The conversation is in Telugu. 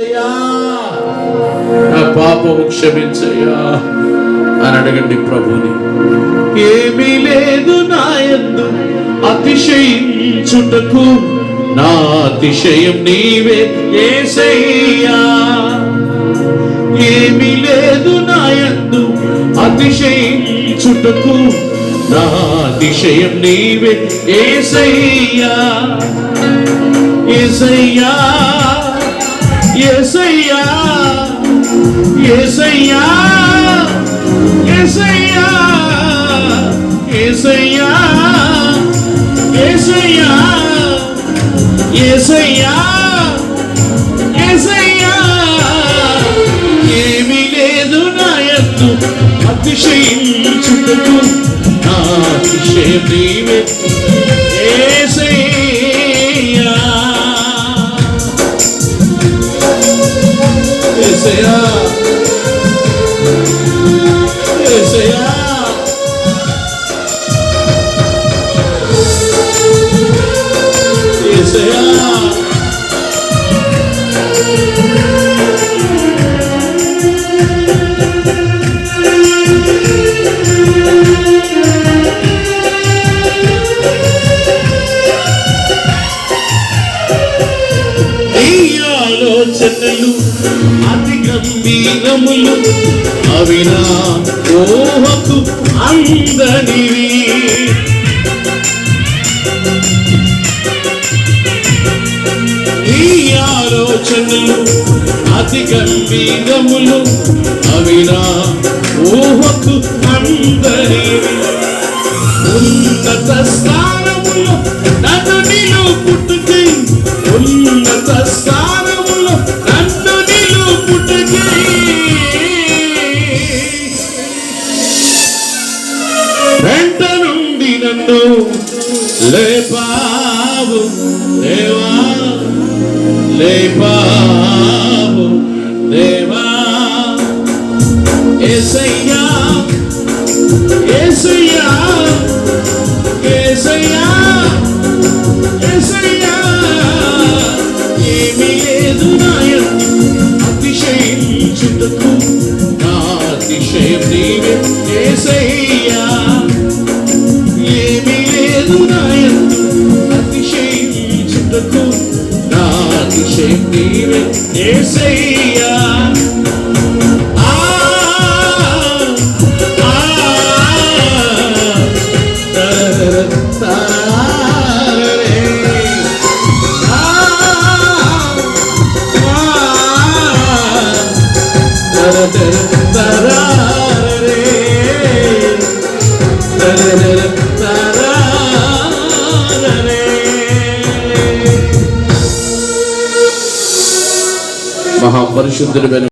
నా పాపము క్షమించయ్యా అని అడగండి ప్రభుని. ఏమీ లేదు నా ఎందు అతిశయించుటకు. నా అతిశయం నీవే ఏసయ్యా. ఏమీ లేదు నా ఎందు అతిశయించుటకు. నా అతిశయం నీవే ఏసయ్యా. ఏసయ్యా. ఏసయ్యా ఏసయ్యా ఏసయ్యా ఏసయ్యా ఏసయ్యా ఏసయ్యా ఏసయ్యా. ఏమీ లేదు నా ఎత్తు అతిశయించుటకు నా అతిశయం నీవే ఏసయ్యా నీ ఆలోచనలు అతి గంభీరములు అవి ఊహకు అందనివి. ఆలోచనలు అతి గంభీరములు అవి నా ఊహకు అందరి ఉన్నత స్థానములో నన్ను నిలుపుటకై ఉన్నత స్థానములో నన్ను నిలుపుటకై వెంట నుండి నన్ను లేపావు దేవా లేపావు దేవా ఏసయ్యా ఏసయ్యా ఏసయ్యా ఏసయ్యా ఏమీ లేదు నాయన అతిశయించుటకు నా అతిశయం நீவே ஏசையா da da da da మహాపరిశుద్ధుడు